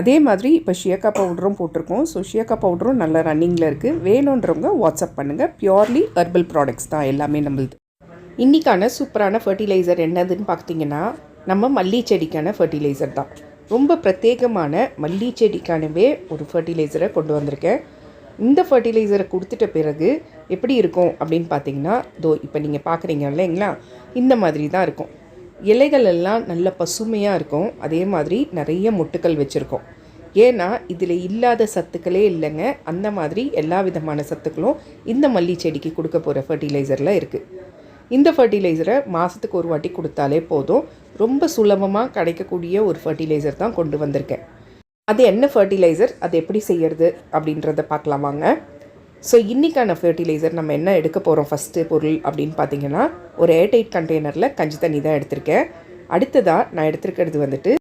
அதே மாதிரி இப்போ ஷியக்கா பவுடரும் போட்டிருக்கோம். ஸோ ஷியக்கா பவுடரும் நல்லா ரன்னிங்கில் இருக்குது வேணுன்றவங்க வாட்ஸ்அப் பண்ணுங்கள் பியோர்லி ஹெர்பல் ப்ராடக்ட்ஸ் தான் எல்லாமே நம்மளுது. இன்றைக்கான சூப்பரான ஃபர்டிலைசர் என்னதுன்னு பார்த்தீங்கன்னா நம்ம மல்லி செடிக்கான ஃபர்டிலைசர் தான். ரொம்ப பிரத்யேகமான மல்லி செடிக்கானவே ஒரு ஃபர்டிலைசரை கொண்டு வந்திருக்கேன். இந்த ஃபர்டிலைசரை கொடுத்துட்ட பிறகு எப்படி இருக்கும் அப்படின்னு பார்த்தீங்கன்னா தோ இப்போ நீங்கள் பார்க்குறீங்க இல்லைங்களா? இந்த மாதிரி தான் இருக்கும். இலைகள் எல்லாம் நல்ல பசுமையாக இருக்கும். அதே மாதிரி நிறைய மொட்டுக்கள் வச்சுருக்கோம். ஏன்னா இதில் இல்லாத சத்துக்களே இல்லைங்க. அந்த மாதிரி எல்லா விதமான சத்துக்களும் இந்த மல்லி செடிக்கு கொடுக்க போகிற ஃபர்டிலைசரில் இருக்குது இந்த ஃபர்டிலைசரை மாதத்துக்கு ஒரு வாட்டி கொடுத்தாலே போதும். ரொம்ப சுலபமாக கிடைக்கக்கூடிய ஒரு ஃபர்டிலைசர் தான் கொண்டு வந்திருக்கேன். அது என்ன ஃபர்டிலைசர் அது எப்படி செய்யறது அப்படின்றத பார்க்கலாமாங்க ஸோ இன்றைக்கான ஃபர்டிலைசர் நம்ம என்ன எடுக்க போகிறோம் ஃபஸ்ட்டு பொருள் அப்படின்னு பார்த்தீங்கன்னா ஒரு ஏர்டைட் கண்டெய்னரில் கஞ்சி தண்ணி தான் எடுத்திருக்கேன். அடுத்ததாக நான் எடுத்திருக்கிறது வந்துட்டு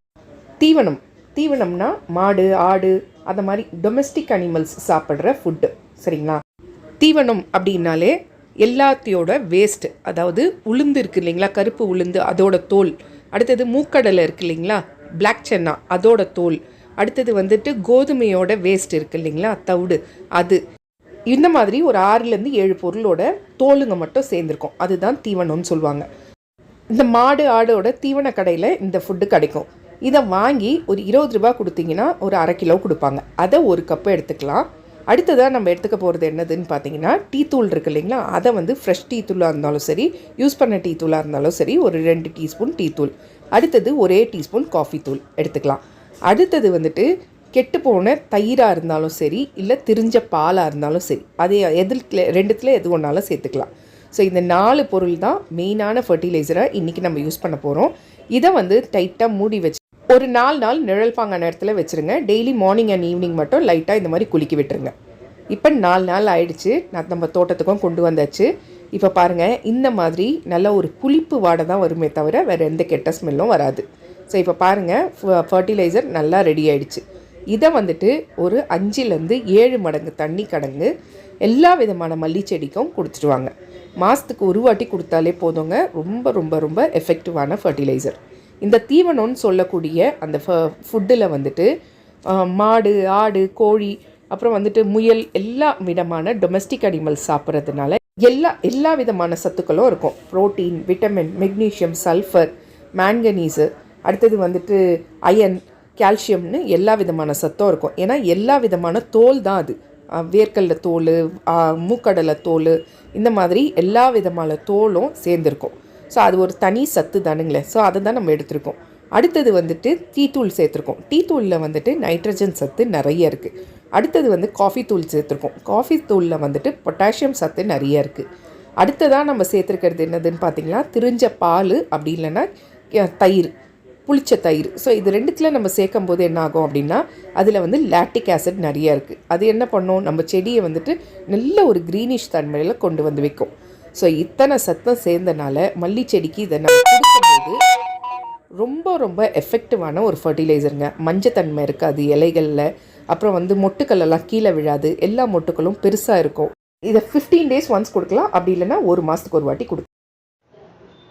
தீவனம். தீவனம்னா மாடு ஆடு அந்த மாதிரி டொமெஸ்டிக் அனிமல்ஸ் சாப்பிட்ற ஃபுட்டு சரிங்களா? தீவனம் அப்படின்னாலே எல்லாத்தையோட வேஸ்ட் அதாவது உளுந்து இருக்குது இல்லைங்களா? கருப்பு உளுந்து அதோட தோல். அடுத்தது மூக்கடலை இருக்குது இல்லைங்களா? பிளாக் சென்னா அதோட தோல். அடுத்தது வந்துட்டு கோதுமையோட வேஸ்ட் இருக்குது இல்லைங்களா? தவிடு அது. இந்த மாதிரி ஒரு ஆறுலேருந்து ஏழு பொருளோட தோலுங்க மட்டும் சேர்ந்துருக்கும். அதுதான் தீவனம்னு சொல்லுவாங்க. இந்த மாடு ஆடோட தீவன கடையில் இந்த ஃபுட்டு கிடைக்கும். இதை வாங்கி ஒரு இருபது ரூபா கொடுத்தீங்கன்னா ஒரு அரை கிலோ கொடுப்பாங்க. அதை ஒரு கப்பு எடுத்துக்கலாம். அடுத்ததாக நம்ம எடுத்துக்க போகிறது என்னதுன்னு பார்த்தீங்கன்னா டீ தூள் இருக்கு இல்லைங்களா? அதை வந்து ஃப்ரெஷ் டீ தூளாக இருந்தாலும் சரி யூஸ் பண்ண டீ தூளாக இருந்தாலும் சரி ஒரு ரெண்டு டீஸ்பூன் டீ தூள். அடுத்தது ஒரே டீஸ்பூன் காஃபி தூள் எடுத்துக்கலாம். அடுத்தது வந்துட்டு கெட்டு போன தயிராக இருந்தாலும் சரி இல்லை திரிஞ்ச பாலாக இருந்தாலும் சரி அதே எதில் ரெண்டுத்தில் எது ஒன்றாலும் சேர்த்துக்கலாம். ஸோ இந்த நாலு பொருள் தான் மெயினான ஃபர்டிலைசரை இன்றைக்கி நம்ம யூஸ் பண்ண போகிறோம் இதை வந்து டைட்டாக மூடி வச்சு ஒரு நாலு நாள் நிழல் பாங்க நேரத்தில் வச்சுருங்க. டெய்லி மார்னிங் அண்ட் ஈவினிங் மட்டும் லைட்டாக இந்த மாதிரி குலுக்கி விட்டுருங்க. இப்போ நாலு நாள் ஆயிடுச்சு. நான் நம்ம தோட்டத்துக்கும் கொண்டு வந்தாச்சு. இப்போ பாருங்கள் இந்த மாதிரி நல்ல ஒரு புளிப்பு வாடை தான் வருமே தவிர வேறு எந்த கெட்ட ஸ்மெல்லும் வராது. ஸோ இப்போ பாருங்கள் ஃபர்டிலைசர் நல்லா ரெடி ஆயிடுச்சு. இதை வந்துட்டு ஒரு அஞ்சுலேருந்து ஏழு மடங்கு தண்ணி கடங்கு எல்லா விதமான மல்லி செடிக்கும் கொடுத்துருவாங்க மாதத்துக்கு ஒரு வாட்டி கொடுத்தாலே போதுங்க. ரொம்ப ரொம்ப ரொம்ப எஃபெக்டிவான ஃபர்டிலைசர் இந்த தீவனம்னு சொல்லக்கூடிய அந்த ஃபுட்டில் வந்துட்டு மாடு ஆடு கோழி அப்புறம் வந்துட்டு முயல் எல்லா விதமான டொமெஸ்டிக் அனிமல்ஸ் சாப்பிட்றதுனால எல்லா எல்லா விதமான சத்துக்களும் இருக்கும். Protein vitamin magnesium sulphur manganese அடுத்தது வந்துட்டு அயன் கால்சியம்னு எல்லா விதமான சத்தும் இருக்கும். ஏன்னா எல்லா விதமான தோல் தான் அது. வேர்க்கடல தோல் மூக்கடலை தோல் இந்த மாதிரி எல்லா விதமான தோலும் சேர்ந்துருக்கும். ஸோ அது ஒரு தனி சத்து தானுங்களே. ஸோ அதை தான் நம்ம எடுத்திருக்கோம். அடுத்தது வந்துட்டு டீத்தூள் சேர்த்துருக்கோம். டீத்தூளில் வந்துட்டு நைட்ரஜன் சத்து நிறைய இருக்குது அடுத்தது வந்து காஃபி தூள் சேர்த்துருக்கோம். காஃபி தூளில் வந்துட்டு பொட்டாசியம் சத்து நிறைய இருக்குது அடுத்ததாக நம்ம சேர்த்துருக்கிறது என்னதுன்னு பார்த்தீங்கன்னா திரிஞ்ச பால் அப்படி இல்லைன்னா தயிர். புளிச்ச தயிர். ஸோ இது ரெண்டுத்தில் நம்ம சேர்க்கும் போது என்ன ஆகும் அப்படின்னா அதில் வந்து லாக்டிக் ஆசிட் நிறைய இருக்குது அது என்ன பண்ணும்? நம்ம செடியை வந்துட்டு நல்ல ஒரு க்ரீனிஷ் தன்மையில் கொண்டு வந்து வைக்கும். ஸோ இத்தனை சத்தம் சேர்ந்தனால மல்லி செடிக்கு இதை நம்ம கொடுக்கும்போது ரொம்ப ரொம்ப எஃபெக்டிவான ஒரு ஃபர்டிலைசருங்க மஞ்சத்தன்மை இருக்காது இலைகளில். அப்புறம் வந்து மொட்டுக்கள் எல்லாம் கீழே விழாது. எல்லா மொட்டுக்களும் பெருசாக இருக்கும். இதை ஃபிஃப்டீன் டேஸ் ஒன்ஸ் கொடுக்கலாம். அப்படி இல்லைன்னா ஒரு மாதத்துக்கு ஒரு வாட்டி கொடுக்கலாம்.